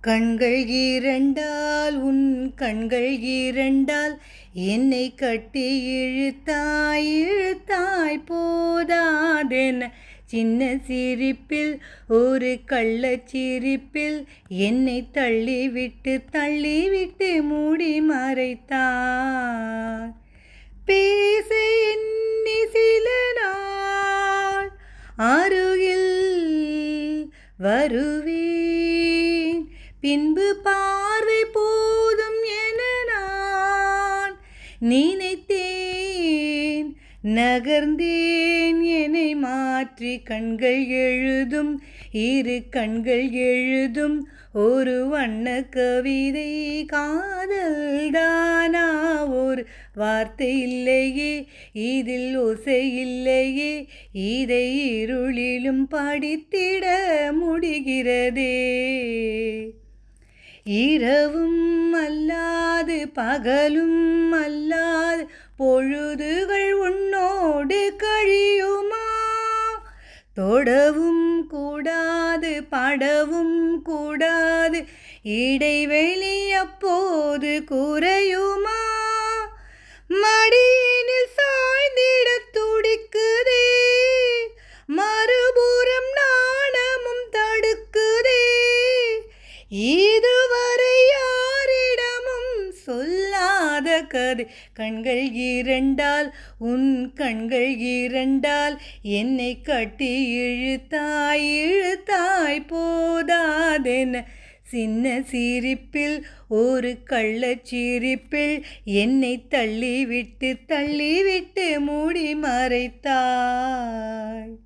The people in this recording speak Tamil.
கண்கள் இரண்டால் உன் கண்கள் இரண்டால் என்னை கட்டி இழுத்தாய் இழுத்தாய் போதாதென. சின்ன சிரிப்பில் ஒரு கள்ள சிரிப்பில் என்னை தள்ளிவிட்டு தள்ளிவிட்டு மூடி மறைத்தார். பேச எண்ணி சில நாள் அருகில் வருவே பின்பு பார்வை போதும் என நான் நினைத்தேன். நகர்ந்தேன் என்னை மாற்றி கண்கள் எழுதும் இரு கண்கள் எழுதும் ஒரு வண்ண கவிதை காதல்தானா? ஒரு வார்த்தை இல்லையே இதில் ஓசை இல்லையே இதை இருளிலும் படித்திட முடிகிறதே. இரவும் அல்லாது பகலும் அல்லாது பொழுதுகள் உன்னோடு கழியுமா? தொடவும் கூடாது படவும் கூடாது இடைவெளி அப்போது குறையுமா? இல்லாத கதை. கண்கள் இரண்டால் உன் கண்கள் இரண்டால் என்னை கட்டி இழுத்தாய் இழுத்தாய் போதாதென. சின்ன சிரிப்பில் ஒரு கள்ளச்சிரிப்பில் என்னை தள்ளிவிட்டு தள்ளிவிட்டு மூடி மறைத்தாய்.